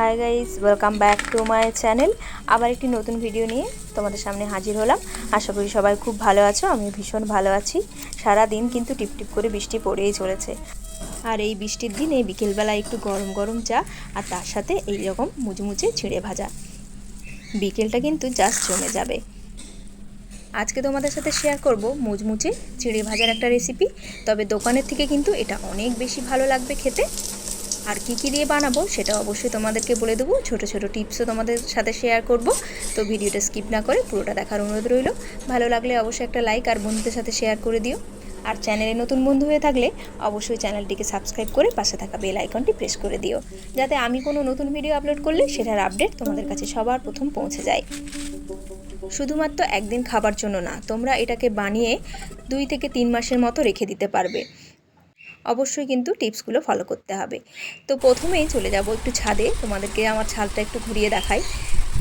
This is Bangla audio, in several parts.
Hi guys welcome back to my channel আবার একটি নতুন ভিডিও নিয়ে তোমাদের সামনে হাজির হলাম। আশা করি সবাই খুব ভালো আছো আমি ভীষণ ভালো আছি। সারা দিন কিন্তু টিপটিপ করে বৃষ্টি পড়েই চলেছে। আর এই বৃষ্টির দিন এই বিকেলবেলা একটু গরম গরম চা আর তার সাথে এই রকম মুচমুচে ছিঁড়ে ভাজা। বিকেলটা কিন্তু জাস্ট জমে যাবে। আজকে তোমাদের সাথে শেয়ার করব মুচমুচে চিড়ে ভাজার একটা রেসিপি তবে দোকানের থেকে কিন্তু এটা অনেক বেশি ভালো লাগবে খেতে। আর কি কি দিয়ে বানাবো সেটা অবশ্যই তোমাদেরকে বলে দেবো। ছোট ছোট টিপসও তোমাদের সাথে শেয়ার করব। তো ভিডিওটা স্কিপ না করে পুরোটা দেখার অনুরোধ রইল। ভালো লাগলে অবশ্যই একটা লাইক আর বন্ধুদের সাথে শেয়ার করে দিও। আর চ্যানেলে নতুন বন্ধু হয়ে থাকলে অবশ্যই চ্যানেলটিকে সাবস্ক্রাইব করে পাশে থাকা বেল আইকনটি প্রেস করে দিও। যাতে আমি কোনো নতুন ভিডিও আপলোড করলে সেটার আপডেট তোমাদের কাছে সবার প্রথম পৌঁছে যায়। শুধুমাত্র একদিন খাবার জন্য না, তোমরা এটাকে বানিয়ে দুই থেকে তিন মাসের মতো রেখে দিতে পারবে। অবশ্যই কিন্তু টিপসগুলো ফলো করতে হবে। তো প্রথমেই চলে যাব একটু ছাদে। তোমাদেরকে আমার ছাদটা একটু ঘুরিয়ে দেখাই।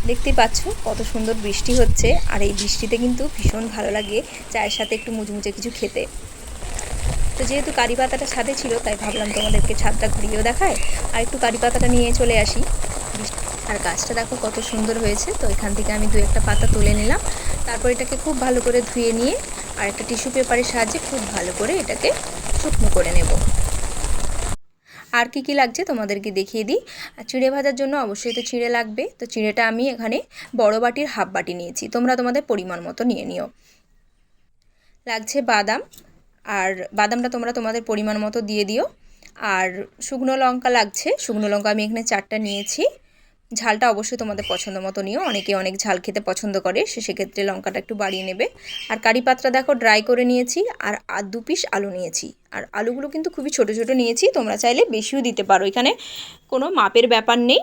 দেখতেই পাচ্ছ কত সুন্দর বৃষ্টি হচ্ছে আর এই বৃষ্টিতে কিন্তু ভীষণ ভালো লাগে চায়ের সাথে একটু মুচমুচে কিছু খেতে। তো যেহেতু কারি পাতাটা ছাদে ছিল, তাই ভাবলাম তোমাদেরকে ছাদটা ঘুরিয়েও দেখায় আর একটু কারি পাতাটা নিয়ে চলে আসি। আর গাছটা দেখো কত সুন্দর হয়েছে। তো এখান থেকে আমি দু একটা পাতা তুলে নিলাম। তারপর এটাকে খুব ভালো করে ধুয়ে নিয়ে আর একটা টিস্যু পেপারের সাহায্যে খুব ভালো করে এটাকে শুকনো করে নেব। আর কি কি লাগছে তোমাদেরকে দেখিয়ে দিই। চিড়ে ভাজার জন্য অবশ্যই তো চিড়ে লাগবে। তো চিড়েটা আমি এখানে বড় বাটির হাফ বাটি নিয়েছি। তোমরা তোমাদের পরিমাণ মতো নিয়ে নিও। লাগছে বাদাম। আর বাদামটা তোমরা তোমাদের পরিমাণ মতো দিয়ে দিও। আর শুকনো লঙ্কা লাগছে। শুকনো লঙ্কা আমি এখানে চারটা নিয়েছি। ঝালটা অবশ্যই তোমাদের পছন্দ মতো নিও। অনেকে অনেক ঝাল খেতে পছন্দ করে, সে সেক্ষেত্রে লঙ্কাটা একটু বাড়িয়ে নেবে। আর কারি পাত্রা দেখো ড্রাই করে নিয়েছি, আর আর দু পিস আলু নিয়েছি। আর আলুগুলো কিন্তু খুবই ছোট ছোট নিয়েছি, তোমরা চাইলে বেশিও দিতে পারো। এখানে কোনো মাপের ব্যাপার নেই,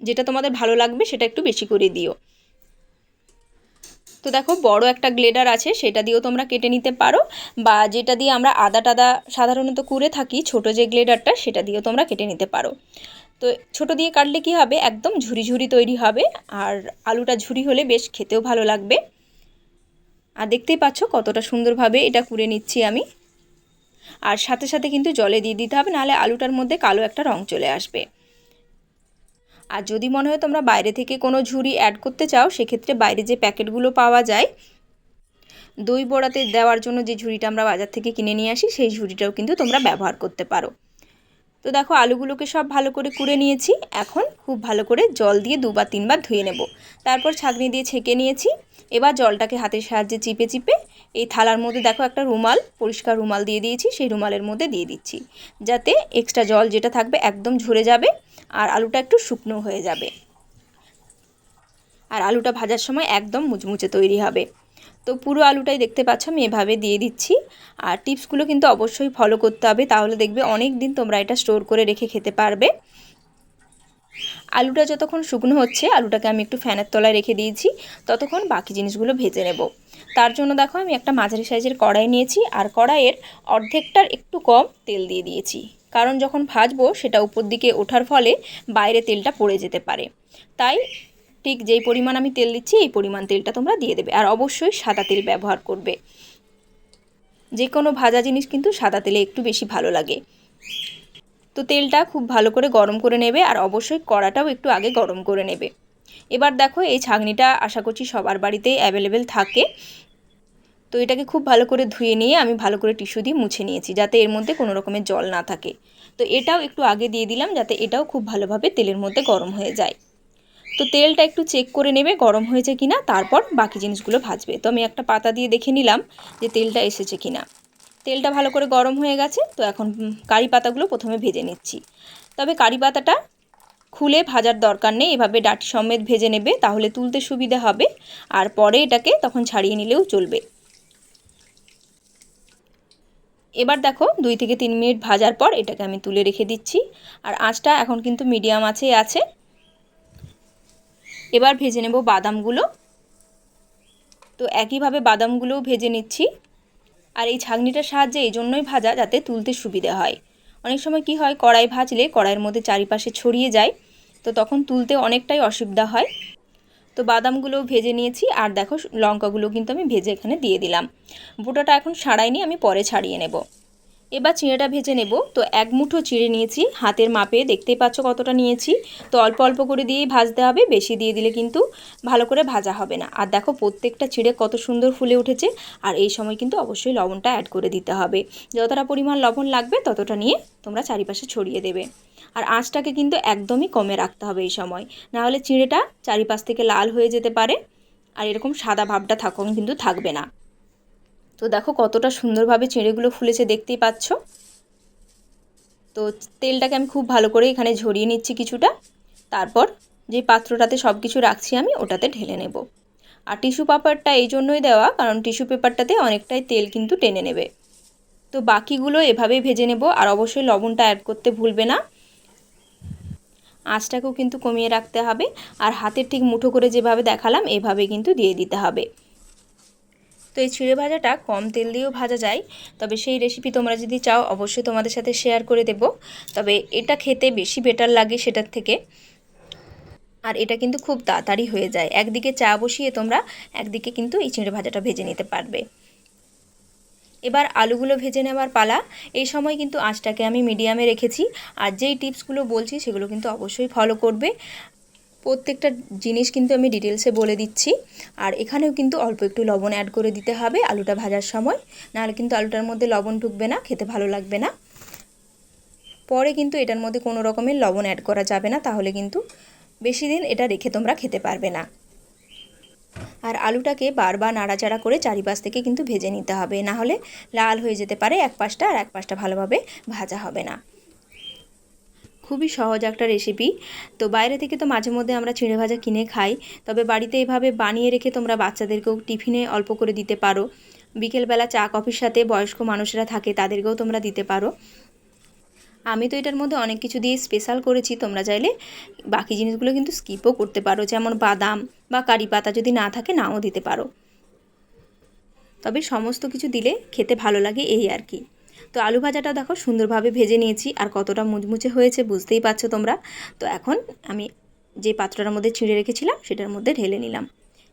যেটা তোমাদের ভালো লাগবে সেটা একটু বেশি করে দিও। তো দেখো বড় একটা গ্লেডার আছে, সেটা দিয়েও তোমরা কেটে নিতে পারো। বা যেটা দিয়ে আমরা আদা টাদা সাধারণত করে থাকি, ছোট যে গ্লেডারটা, সেটা দিয়েও তোমরা কেটে নিতে পারো। তো ছোট দিয়ে কাটলে কি হবে? একদম ঝুরি ঝুরি তৈরি হবে। আর আলুটা ঝুরি হলে বেশ খেতেও ভালো লাগবে। আর দেখতেই পাচ্ছ কতটা সুন্দরভাবে এটা কুড়ে নিচ্ছি আমি। আর সাথে সাথে কিন্তু জলে দিয়ে দিতে হবে, নাহলে আলুটার মধ্যে কালো একটা রং চলে আসবে। আর যদি মনে হয় তোমরা বাইরে থেকে কোনো ঝুড়ি অ্যাড করতে চাও, সেক্ষেত্রে বাইরে যে প্যাকেটগুলো পাওয়া যায়, দই বড়াতে দেওয়ার জন্য যে ঝুড়িটা আমরা বাজার থেকে কিনে নিয়ে আসি, সেই ঝুড়িটাও কিন্তু তোমরা ব্যবহার করতে পারো। তো দেখো, আলুগুলোকে সব ভালো করে কুড়ে নিয়েছি। এখন খুব ভালো করে জল দিয়ে দুবার, তিনবার ধুয়ে নেব। তারপর ছাঁকনি দিয়ে ছেঁকে নিয়েছি। এবার জলটাকে হাতের সাহায্যে চিপে চিপে এই থালার মধ্যে দেখো একটা রুমাল, পরিষ্কার রুমাল দিয়ে দিয়েছি। সেই রুমালের মধ্যে দিয়ে দিচ্ছি। যাতে এক্সট্রা জল যেটা থাকবে একদম ঝরে যাবে আর আলুটা একটু শুকনো হয়ে যাবে। আর আলুটা ভাজার সময় একদম মুচমুচে তৈরি হবে। তো পুরো আলুটাই দেখতে পাচ্ছ, আমি এভাবে দিয়ে দিচ্ছি। আর টিপসগুলো কিন্তু অবশ্যই ফলো করতে হবে, তাহলে দেখবে অনেক দিন তোমরা এটা স্টোর করে রেখে খেতে পারবে। আলুটা যতক্ষণ শুকনো হচ্ছে, আলুটাকে আমি একটু ফ্যানের তলায় রেখে দিয়েছি, ততক্ষণ বাকি জিনিসগুলো ভেজে নেব। তার জন্য দেখো, আমি একটা মাঝারি সাইজের কড়াই নিয়েছি, আর কড়াইয়ের অর্ধেকটার একটু কম তেল দিয়ে দিয়েছি। কারণ যখন ভাজবো, সেটা উপর দিকে ওঠার ফলে বাইরে তেলটা পড়ে যেতে পারে। তাই ঠিক যেই পরিমাণ আমি তেল দিচ্ছি, এই পরিমাণ তেলটা তোমরা দিয়ে দেবে। আর অবশ্যই সাদা তেল ব্যবহার করবে। যে কোনো ভাজা জিনিস কিন্তু সাদা তেলে একটু বেশি ভালো লাগে। তো তেলটা খুব ভালো করে গরম করে নেবে আর অবশ্যই কড়াটাও একটু আগে গরম করে নেবে। এবার দেখো, এই ছাগনিটা আশা করছি সবার বাড়িতেই অ্যাভেলেবেল থাকে। তো এটাকে খুব ভালো করে ধুয়ে নিয়ে আমি ভালো করে টিস্যু দিয়ে মুছে নিয়েছি, যাতে এর মধ্যে কোনো রকমের জল না থাকে। তো এটাও একটু আগে দিয়ে দিলাম, যাতে এটাও খুব ভালোভাবে তেলের মধ্যে গরম হয়ে যায়। তো তেলটা একটু চেক করে নেবে, গরম হয়েছে কিনা, তারপর বাকি জিনিসগুলো ভাজবে। তো আমি একটা পাতা দিয়ে দেখে নিলাম যে তেলটা এসেছে কিনা। তেলটা ভালো করে গরম হয়ে গেছে, তো এখন কারি পাতাগুলো প্রথমে ভেজে নিচ্ছি। তবে কারি পাতাটা খুলে ভাজার দরকার নেই, এভাবে ডাটি সমেত ভেজে নেবে, তাহলে তুলতে সুবিধা হবে। আর পরে এটাকে তখন ছাড়িয়ে নিলেও চলবে। এবার দেখো, দুই থেকে তিন মিনিট ভাজার পর এটাকে আমি তুলে রেখে দিচ্ছি। আর আঁচটা এখন কিন্তু মিডিয়াম আছে আছে। এবার ভেজে নেব বাদামগুলো। তো একইভাবে বাদামগুলোও ভেজে নিচ্ছি। আর এই ছাগনিটার সাহায্যে এই জন্যই ভাজা, যাতে তুলতে সুবিধে হয়। অনেক সময় কি হয়, কড়াই ভাজলে কড়াইয়ের মধ্যে চারিপাশে ছড়িয়ে যায়, তো তখন তুলতে অনেকটাই অসুবিধা হয়। তো বাদামগুলোও ভেজে নিয়েছি, আর দেখো লঙ্কাগুলো কিন্তু আমি ভেজে এখানে দিয়ে দিলাম। বুটাটা এখন সারাইনি, আমি পরে ছাড়িয়ে নেব। এবার চিঁড়েটা ভেজে নেব। তো এক মুঠো চিঁড়ে নিয়েছি। হাতের মাপে দেখতেই পাচ্ছ কতটা নিয়েছি। তো অল্প অল্প করে দিয়েই ভাজতে হবে। বেশি দিয়ে দিলে কিন্তু ভালো করে ভাজা হবে না। আর দেখো প্রত্যেকটা চিঁড়ে কত সুন্দর ফুলে উঠেছে। আর এই সময় কিন্তু অবশ্যই লবণটা অ্যাড করে দিতে হবে। যতটা পরিমাণ লবণ লাগবে ততটা নিয়ে তোমরা চারিপাশে ছড়িয়ে দেবে। আর আঁচটাকে কিন্তু একদমই কমে রাখতে হবে এই সময়। নাহলে চিঁড়েটা চারিপাশ থেকে লাল হয়ে যেতে পারে। আর এরকম সাদা ভাবটা থাকুন কিন্তু থাকবে না। তো দেখো কতটা সুন্দরভাবে চিঁড়েগুলো ফুলেছে দেখতেই পাচ্ছ। তো তেলটাকে আমি খুব ভালো করে এখানে ঝরিয়ে নিচ্ছি কিছুটা। তারপর যে পাত্রটাতে সব কিছু রাখছি আমি ওটাতে ঢেলে নেব। আর টিস্যু পেপারটা এই জন্যই দেওয়া, কারণ টিস্যু পেপারটাতে অনেকটাই তেল কিন্তু টেনে নেবে। তো বাকিগুলো এভাবেই ভেজে নেব, আর অবশ্যই লবণটা অ্যাড করতে ভুলবে না। আঁচটাকেও কিন্তু কমিয়ে রাখতে হবে, আর হাতের ঠিক মুঠো করে যেভাবে দেখালাম, এভাবে কিন্তু দিয়ে দিতে হবে। তো এই চিড়ে ভাজাটা কম তেল দিয়েও ভাজা যায়। তবে সেই রেসিপি তোমরা যদি চাও, অবশ্যই তোমাদের সাথে শেয়ার করে দেব। তবে এটা খেতে বেশি বেটার লাগে সেটার থেকে। আর এটা কিন্তু খুব তাড়াতাড়ি হয়ে যায়। একদিকে চা বসিয়ে তোমরা একদিকে কিন্তু এই চিঁড়ে ভাজাটা ভেজে নিতে পারবে। এবার আলুগুলো ভেজে নেওয়ার পালা। এই সময় কিন্তু আঁচটাকে আমি মিডিয়ামে রেখেছি। আর যেই টিপসগুলো বলছি, সেগুলো কিন্তু অবশ্যই ফলো করবে। প্রত্যেকটা জিনিস কিন্তু আমি ডিটেলসে বলে দিচ্ছি। আর এখানেও কিন্তু অল্প একটু লবণ অ্যাড করে দিতে হবে আলুটা ভাজার সময়। নাহলে কিন্তু আলুটার মধ্যে লবণ ঢুকবে না, খেতে ভালো লাগবে না। পরে কিন্তু এটার মধ্যে কোনো রকমের লবণ অ্যাড করা যাবে না, তাহলে কিন্তু বেশি দিন এটা রেখে তোমরা খেতে পারবে না। আর আলুটাকে বারবার নাড়াচাড়া করে চারিপাশ থেকে কিন্তু ভেজে নিতে হবে না হলে লাল হয়ে যেতে পারে এক পাশটা আর এক পাশটা ভালোভাবে ভাজা হবে না। খুবই সহজ একটা রেসিপি তো বাইরে থেকে তো মাঝে মধ্যে আমরা চিঁড়ে ভাজা কিনে খাই, তবে বাড়িতে এভাবে বানিয়ে রেখে তোমরা বাচ্চাদেরকেও টিফিনে অল্প করে দিতে পারো। বিকেলবেলা চা, কফির সাথে বয়স্ক মানুষরা থাকে তাদেরকেও তোমরা দিতে পারো। আমি তো এটার মধ্যে অনেক কিছু দিয়ে স্পেশাল করেছি, তোমরা চাইলে বাকি জিনিসগুলো কিন্তু স্কিপও করতে পারো, যেমন বাদাম বা কারি পাতা যদি না থাকে নাও দিতে পারো। তবে সমস্ত কিছু দিলে খেতে ভালো লাগে এই আর কি। তো আলু ভাজাটা দেখো সুন্দরভাবে ভেজে নিয়েছি আর কতটা মুচমুচে হয়েছে বুঝতেই পারছ তোমরা। তো এখন আমি যে পাত্রটার মধ্যে ছিঁড়ে রেখেছিলাম সেটার মধ্যে ঢেলে নিলাম।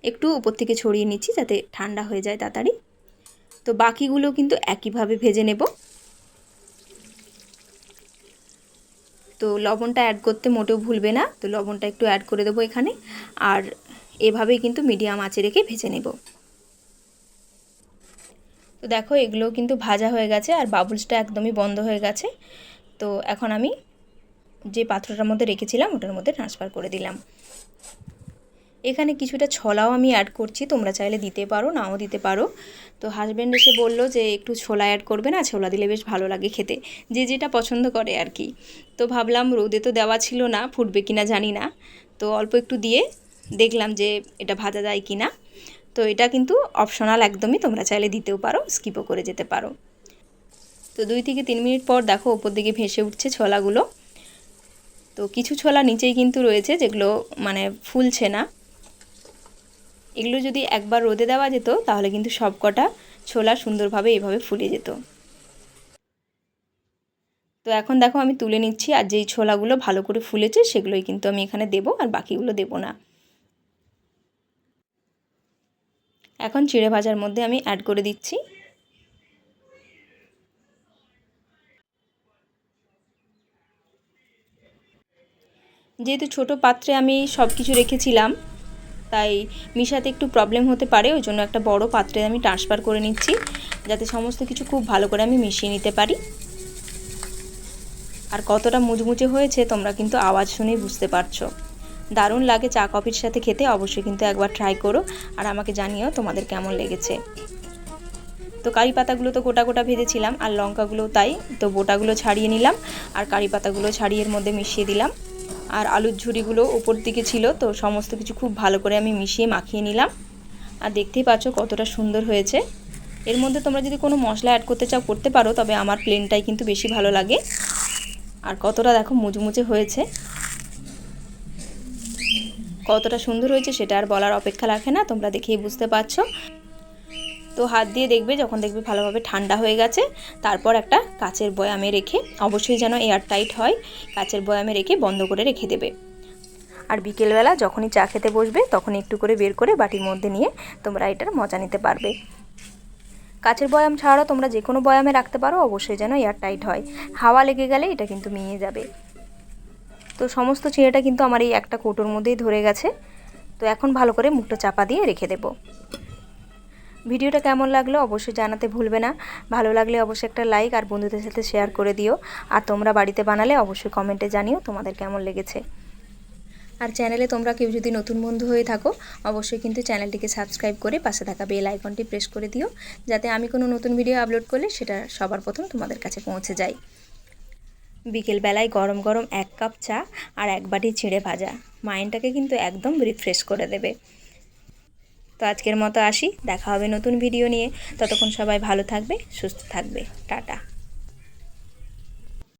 একটু উপর থেকে ছড়িয়ে নিচ্ছি যাতে ঠান্ডা হয়ে যায় তাড়াতাড়ি। তো বাকিগুলো কিন্তু একইভাবে ভেজে নেব। তো লবণটা অ্যাড করতে মোটেও ভুলবে না। তো লবণটা একটু অ্যাড করে দেবো এখানে। আর এভাবেই কিন্তু মিডিয়াম আঁচে রেখে ভেজে নেব। তো দেখো এগুলো কিন্তু ভাজা হয়ে গেছে আর বাবুলসটা একদমই বন্ধ হয়ে গেছে। তো এখন আমি যে পাত্রটার মধ্যে রেখেছিলাম, ওটার মধ্যে ট্রান্সফার করে দিলাম। এখানে কিছুটা ছোলাও আমি অ্যাড করছি, তোমরা চাইলে দিতে পারো, নাও দিতে পারো। তো হাজব্যান্ড এসে বলল যে, একটু ছোলা অ্যাড করবে না, ছোলা দিলে বেশ ভালো লাগে খেতে। যে যেটা পছন্দ করে আর কি। তো ভাবলাম, রোদে তো দেওয়া ছিল না, ফুটবে কিনা জানি না। তো অল্প একটু দিয়ে দেখলাম যে, এটা ভাজা যায় কি না তো এটা কিন্তু অপশনাল একদমই তোমরা চাইলে দিতেও পারো স্কিপও করে যেতে পারো। তো দুই থেকে তিন মিনিট পর দেখো ওপর দিকে ভেসে উঠছে ছোলাগুলো। তো কিছু ছোলা নিচেই কিন্তু রয়েছে যেগুলো মানে ফুলছে না। এগুলো যদি একবার রোদে দেওয়া যেত, তাহলে কিন্তু সব কটা ছোলা সুন্দরভাবে এভাবে ফুলে যেত। তো এখন দেখো আমি তুলে নিচ্ছি, আর যেই ছোলাগুলো ভালো করে ফুলেছে, সেগুলোই কিন্তু আমি এখানে দেবো, আর বাকিগুলো দেবো না। এখন চিড়ে ভাজার মধ্যে আমি অ্যাড করে দিচ্ছি। যেহেতু ছোট পাত্রে আমি সব কিছু রেখেছিলাম, তাই মিশাতে একটু প্রবলেম হতে পারে ওই জন্য একটা বড় পাত্রে আমি ট্রান্সফার করে নিচ্ছি, যাতে সমস্ত কিছু খুব ভালো করে আমি মিশিয়ে নিতে পারি। আর কতটা মুচমুচে হয়েছে তোমরা কিন্তু আওয়াজ শুনেই বুঝতে পারছ। দারুণ লাগে চা কফির সাথে খেতে, অবশ্যই কিন্তু একবার ট্রাই করো। আর আমাকে জানিও তোমাদের কেমন লেগেছে। তো কারি পাতাগুলো তো গোটা গোটা ভেজেছিলাম, আর লঙ্কাগুলো তাই, তো বোটাগুলো ছাড়িয়ে নিলাম, আর কারি পাতাগুলো ছাড়িয়ে এর মধ্যে মিশিয়ে দিলাম। আর আলুর ঝুড়িগুলো উপর দিকে ছিল, তো সমস্ত কিছু খুব ভালো করে আমি মিশিয়ে মাখিয়ে নিলাম। আর দেখতেই পাচ্ছ কতটা সুন্দর হয়েছে। এর মধ্যে তোমরা যদি কোনো মশলা অ্যাড করতে চাও, করতে পারো, তবে আমার প্লেনটাই কিন্তু বেশি ভালো লাগে। আর কতটা দেখো মুচমুচে হয়েছে। কতটা সুন্দর হয়েছে সেটা আর বলার অপেক্ষা রাখে না, তোমরা দেখেই বুঝতে পারছ। তো হাত দিয়ে দেখবে যখন দেখবে ভালোভাবে ঠান্ডা হয়ে গেছে, তারপর একটা কাচের বয়ামে রেখে, অবশ্যই যেন এয়ার টাইট হয়, কাচের বয়ামে রেখে বন্ধ করে রেখে দেবে। আর বিকেলবেলা যখনই চা খেতে বসবে তখন একটু করে বের করে বাটির মধ্যে নিয়ে তোমরা এটার মজা নিতে পারবে। কাচের বয়াম ছাড়াও তোমরা যে কোনো বয়ামে রাখতে পারো, অবশ্যই যেন এয়ার টাইট হয়। হাওয়া লেগে গেলে এটা কিন্তু মিয়ে যাবে। তো সমস্ত চিড়েটা কিন্তু আমার এই একটা কৌটোর মধ্যেই ধরে গেছে। তো এখন ভালো করে মুখটা চাপা দিয়ে রেখে দেবো। ভিডিওটা কেমন লাগল অবশ্যই জানাতে ভুলবে না। ভালো লাগলে অবশ্যই একটা লাইক আর বন্ধুদের সাথে শেয়ার করে দিও। আর তোমরা বাড়িতে বানালে অবশ্যই কমেন্টে জানিও তোমাদের কেমন লেগেছে। আর চ্যানেলে তোমরা কেউ যদি নতুন বন্ধু হয়ে থাকো, অবশ্যই কিন্তু চ্যানেলটিকে সাবস্ক্রাইব করে পাশে থাকা বেল আইকনটি প্রেস করে দিও। যাতে আমি কোনো নতুন ভিডিও আপলোড করলে সেটা সবার প্রথম তোমাদের কাছে পৌঁছে যায়। বিকেলবেলায় গরম গরম এক কাপ চা আর এক বাটি ছিঁড়ে ভাজা। মাইন্ডটাকে কিন্তু একদম রিফ্রেশ করে দেবে। তো আজকের মতো আসি, দেখা হবে নতুন ভিডিও নিয়ে। ততক্ষণ সবাই ভালো থাকবে, সুস্থ থাকবে। টাটা।